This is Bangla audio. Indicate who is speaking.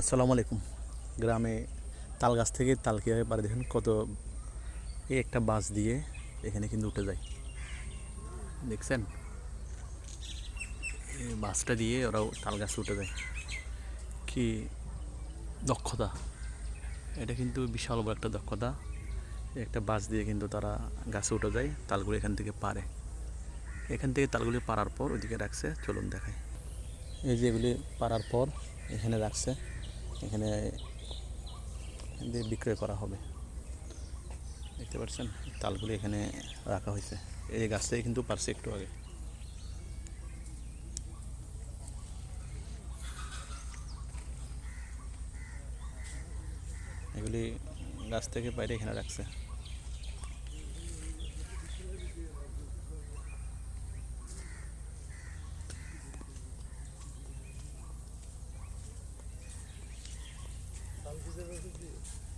Speaker 1: আসসালামু আলাইকুম। গ্রামে তাল গাছ থেকে তাল কীভাবে পারে দেখুন কত এই একটা বাস দিয়ে এখানে কিন্তু উঠে যায়। দেখছেন? বাসটা দিয়ে ওরাও তাল গাছ উঠে যায়। কি দক্ষতা। এটা কিন্তু বিশাল বড় একটা দক্ষতা। একটা বাস দিয়ে কিন্তু তারা গাছে উঠে যায়, তালগুলো এখান থেকে পারে। এখান থেকে তালগুলি পারার পর ওইদিকে রাখছে, চলুন দেখায় এই যে এগুলি পারার পর এখানে রাখছে এখানে দিয়ে বিক্রয় করা হবে। দেখতে পাচ্ছেন, তালগুলি এখানে রাখা হয়েছে। এই গাছটাই কিন্তু পারছে একটু আগে। এগুলি গাছ থেকে বাইরে এখানে রাখছে। is everything.